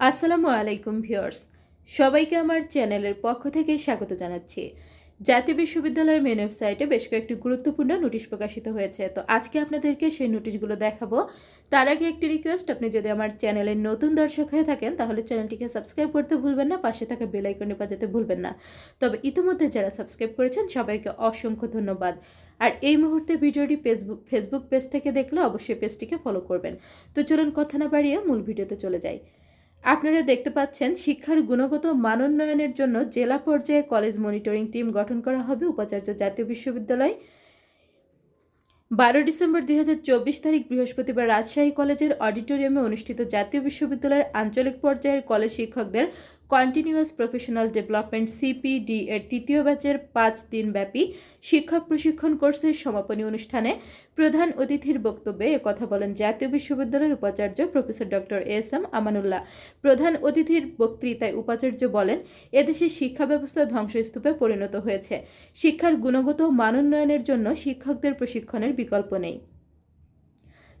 আসসালামু আলাইকুম ভিউয়ার্স। সবাইকে আমার চ্যানেলের পক্ষ থেকে স্বাগত জানাচ্ছি। জাতীয় বিশ্ববিদ্যালয়ের মেন ওয়েবসাইটে বেশ কয়েকটি গুরুত্বপূর্ণ নোটিশ প্রকাশিত হয়েছে। তো আজকে আপনাদেরকে সেই নোটিশগুলো দেখাবো। তার আগে একটি রিকোয়েস্ট আপনি যদি আমার চ্যানেলের নতুন দর্শক হয়ে থাকেন, তাহলে চ্যানেলটিকে সাবস্ক্রাইব করতে ভুলবেন না, পাশে থাকা বেল আইকনে বাজাতে ভুলবেন না। তবে ইতিমধ্যে যারা সাবস্ক্রাইব করেছেন, সবাইকে অসংখ্য ধন্যবাদ। আর এই মুহূর্তে ভিডিওটি ফেসবুক ফেসবুক পেজ থেকে দেখলে অবশ্যই পেজটিকে ফলো করবেন। তো চলুন কথা না বাড়িয়ে মূল ভিডিওতে চলে যাই। আপনারা দেখতে পাচ্ছেন, শিক্ষার গুণগত মানোন্নয়নের জন্য জেলা পর্যায়ে কলেজ মনিটরিং টিম গঠন করা হবে উপাচার্য জাতীয় বিশ্ববিদ্যালয়। বারো ডিসেম্বর দুই হাজার চব্বিশ তারিখ বৃহস্পতিবার রাজশাহী কলেজের অডিটোরিয়ামে অনুষ্ঠিত জাতীয় বিশ্ববিদ্যালয়ের আঞ্চলিক পর্যায়ের কলেজ শিক্ষকদের কন্টিনিউয়াস প্রফেশনাল ডেভেলপমেন্ট সিপিডি এর তৃতীয় ব্যাচের পাঁচ দিনব্যাপী শিক্ষক প্রশিক্ষণ কোর্সের সমাপনী অনুষ্ঠানে প্রধান অতিথির বক্তব্যে কথা বলেন জাতীয় বিশ্ববিদ্যালয়ের উপাচার্য professor doctor S M Amanullah. প্রধান অতিথির বক্তৃতায় উপাচার্য বলেন এদেশের শিক্ষা ব্যবস্থা ধ্বংসস্তূপে পরিণত হয়েছে। শিক্ষার গুণগত মানোন্নয়নের জন্য শিক্ষকদের প্রশিক্ষণের বিকল্প নেই।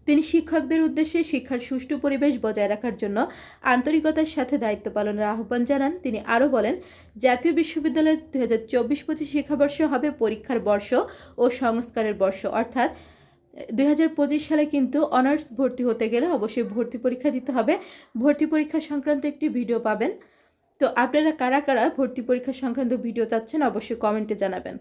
তিনি শিক্ষকদের উদ্দেশ্যে শিক্ষার সুষ্ঠু পরিবেশ বজায় রাখার জন্য আন্তরিকতার সাথে দায়িত্ব পালনের আহ্বান জানান। তিনি আরও বলেন, জাতীয় বিশ্ববিদ্যালয়ের দু হাজার চব্বিশ পঁচিশ শিক্ষাবর্ষ হবে পরীক্ষার বর্ষ ও সংস্কারের বর্ষ। অর্থাৎ দুই হাজার পঁচিশ সালে কিন্তু অনার্স ভর্তি হতে গেলে অবশ্যই ভর্তি পরীক্ষা দিতে হবে। ভর্তি পরীক্ষা সংক্রান্ত একটি ভিডিও পাবেন। তো আপনারা কারা কারা ভর্তি পরীক্ষা সংক্রান্ত ভিডিও চাচ্ছেন অবশ্যই কমেন্টে জানাবেন।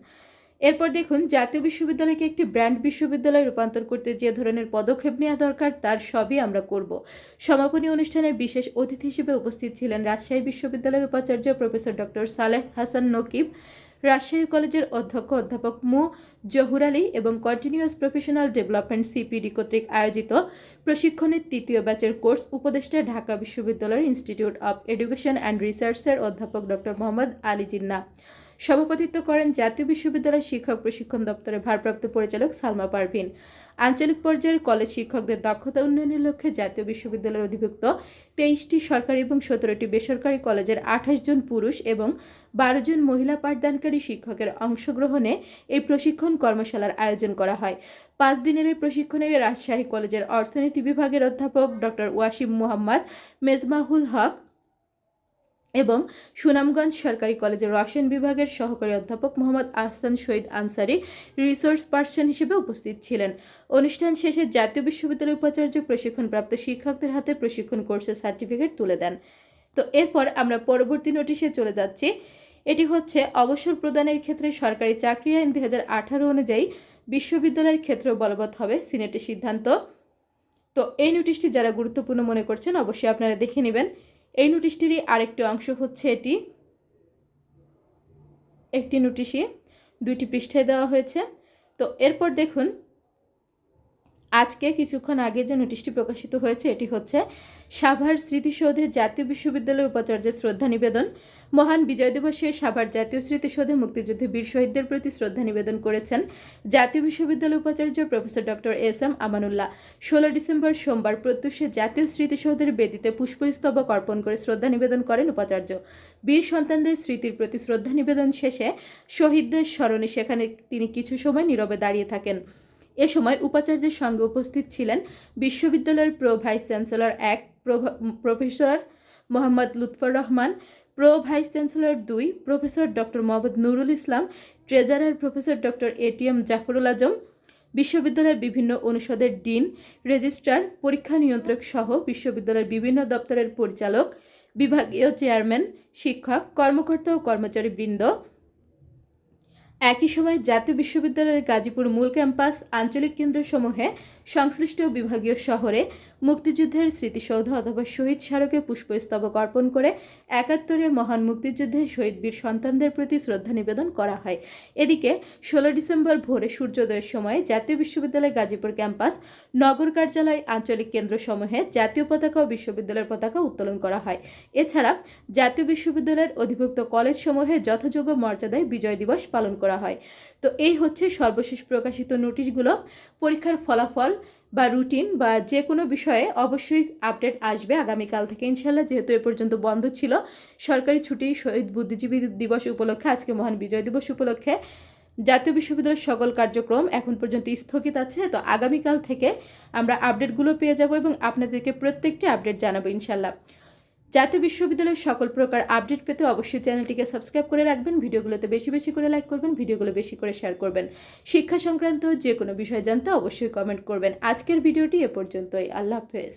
এরপর দেখুন, জাতীয় বিশ্ববিদ্যালয়কে একটি ব্র্যান্ড বিশ্ববিদ্যালয়ে রূপান্তর করতে যে ধরনের পদক্ষেপ নেওয়া দরকার, তার সবই আমরা করব। সমাপনী অনুষ্ঠানে বিশেষ অতিথি হিসেবে উপস্থিত ছিলেন রাজশাহী বিশ্ববিদ্যালয়ের উপাচার্য প্রফেসর ডক্টর সালেহ হাসান নকিব, রাজশাহী কলেজের অধ্যক্ষ অধ্যাপক মু. জহুর আলী এবং কন্টিনিউয়াস প্রফেশনাল ডেভেলপমেন্ট সিপিডি কর্তৃক আয়োজিত প্রশিক্ষণের তৃতীয় ব্যাচের কোর্স উপদেষ্টা ঢাকা বিশ্ববিদ্যালয়ের ইনস্টিটিউট অব এডুকেশন অ্যান্ড রিসার্চের অধ্যাপক ডক্টর মোহাম্মদ আলী জিন্না। সভাপতিত্ব করেন জাতীয় বিশ্ববিদ্যালয় শিক্ষক প্রশিক্ষণ দপ্তরের ভারপ্রাপ্ত পরিচালক সালমা পারভিন। আঞ্চলিক পর্যায়ের কলেজ শিক্ষকদের দক্ষতা উন্নয়নের লক্ষ্যে জাতীয় বিশ্ববিদ্যালয়ের অধিভুক্ত তেইশটি সরকারি এবং সতেরোটি বেসরকারি কলেজের আঠাশ জন পুরুষ এবং বারো জন মহিলা পাঠদানকারী শিক্ষকের অংশগ্রহণে এই প্রশিক্ষণ কর্মশালার আয়োজন করা হয়। পাঁচ দিনের এই প্রশিক্ষণে রাজশাহী কলেজের অর্থনীতি বিভাগের অধ্যাপক ডক্টর ওয়াসিম মোহাম্মদ মেজমাহুল হক এবং সুনামগঞ্জ সরকারি কলেজের রসায়ন বিভাগের সহকারী অধ্যাপক মোহাম্মদ আহসান শহীদ আনসারি রিসোর্স পার্সন হিসেবে উপস্থিত ছিলেন। অনুষ্ঠান শেষে জাতীয় বিশ্ববিদ্যালয় উপাচার্য প্রশিক্ষণপ্রাপ্ত শিক্ষকদের হাতে প্রশিক্ষণ কোর্সের সার্টিফিকেট তুলে দেন। তো এরপর আমরা পরবর্তী নোটিশে চলে যাচ্ছি। এটি হচ্ছে অবসর প্রদানের ক্ষেত্রে সরকারি চাকরি আইন দুই হাজার আঠারো অনুযায়ী বিশ্ববিদ্যালয়ের ক্ষেত্রে বলবৎ হবে সিনেটের সিদ্ধান্ত। তো এই নোটিশটি যারা গুরুত্বপূর্ণ মনে করছেন, অবশ্যই আপনারা দেখে নেবেন। এই নোটিশটিরই আরেকটি অংশ হচ্ছে এটি। একটি নোটিশে দুইটি পৃষ্ঠায় দেওয়া হয়েছে। তো এরপর দেখুন আজকে কিছুক্ষণ আগে যে নোটিশটি প্রকাশিত হয়েছে, এটি হচ্ছে সাভার স্মৃতিসৌধে জাতীয় বিশ্ববিদ্যালয় উপাচার্যের শ্রদ্ধা নিবেদন। মহান বিজয় দিবসে সাভার জাতীয় স্মৃতিসৌধে মুক্তিযুদ্ধে বীর শহীদদের প্রতি শ্রদ্ধা নিবেদন করেছেন জাতীয় বিশ্ববিদ্যালয় উপাচার্য professor doctor S M Amanullah. ষোলো ডিসেম্বর সোমবার প্রত্যুষে জাতীয় স্মৃতিসৌধের বেদিতে পুষ্পস্তবক অর্পণ করে শ্রদ্ধা নিবেদন করেন উপাচার্য। বীর সন্তানদের স্মৃতির প্রতি শ্রদ্ধা নিবেদন শেষে শহীদদের স্মরণে সেখানে তিনি কিছু সময় নীরবে দাঁড়িয়ে থাকেন। এ সময় উপাচার্যের সঙ্গে উপস্থিত ছিলেন বিশ্ববিদ্যালয়ের প্রো ভাইস চ্যান্সেলর এক professor Mohammad Lutfur Rahman, pro vice chancellor দুই professor doctor Mohammad Nurul Islam, treasurer professor doctor ATM Zafrul Azam, বিশ্ববিদ্যালয়ের বিভিন্ন অনুষদের ডিন, রেজিস্ট্রার, পরীক্ষা নিয়ন্ত্রক সহ বিশ্ববিদ্যালয়ের বিভিন্ন দপ্তরের পরিচালক, বিভাগীয় চেয়ারম্যান, শিক্ষক, কর্মকর্তা ও কর্মচারী বৃন্দ একই সময় জাতীয় বিশ্ববিদ্যালয়ের গাজীপুর মূল ক্যাম্পাস আঞ্চলিক কেন্দ্রসমূহে সংশ্লিষ্ট বিভাগীয় শহরে মুক্তিযুদ্ধের স্মৃতিসৌধ অথবা শহীদ স্মারকে পুষ্পস্তবক অর্পণ করে একাত্তরে মহান মুক্তিযুদ্ধে শহীদ বীর সন্তানদের প্রতি শ্রদ্ধা নিবেদন করা হয়। এদিকে, ষোলো ডিসেম্বর ভোরে সূর্যোদয়ের সময় জাতীয় বিশ্ববিদ্যালয় গাজীপুর ক্যাম্পাস নগর কার্যালয় আঞ্চলিক কেন্দ্রসমূহে জাতীয় পতাকা ও বিশ্ববিদ্যালয়ের পতাকা উত্তোলন করা হয়। এছাড়া, জাতীয় বিশ্ববিদ্যালয়ের অধিভুক্ত কলেজসমূহে যথাযোগ্য মর্যাদায় বিজয় দিবস পালন করা হয়। তো এই হচ্ছে সর্বশেষ প্রকাশিত নোটিশগুলো। পরীক্ষার ফলাফল বা রুটিন বা যে কোনো বিষয়ে অবশ্যই আপডেট আসবে আগামীকাল থেকে। ইনশাল্লাহ যেহেতু এ পর্যন্ত বন্ধ ছিল, সরকারি ছুটি, শহীদ বুদ্ধিজীবী দিবস উপলক্ষে, আজকে মহান বিজয় দিবস উপলক্ষে জাতীয় বিশ্ববিদ্যালয়ের সকল কার্যক্রম এখন পর্যন্ত স্থগিত আছে। তো আগামীকাল থেকে আমরা আপডেটগুলো পেয়ে যাব এবং আপনাদেরকে প্রত্যেকটি আপডেট জানাব ইনশাল্লাহ জাতীয় বিশ্ববিদ্যালয়ের সকল প্রকার আপডেট পেতে অবশ্যই চ্যানেলটিকে সাবস্ক্রাইব করে রাখবেন, ভিডিওগুলোতে বেশি বেশি করে লাইক করবেন, ভিডিওগুলো বেশি করে শেয়ার করবেন। শিক্ষা সংক্রান্ত যে কোনো বিষয় জানতে অবশ্যই কমেন্ট করবেন। আজকের ভিডিওটি এ পর্যন্তই। আল্লাহ হাফেজ।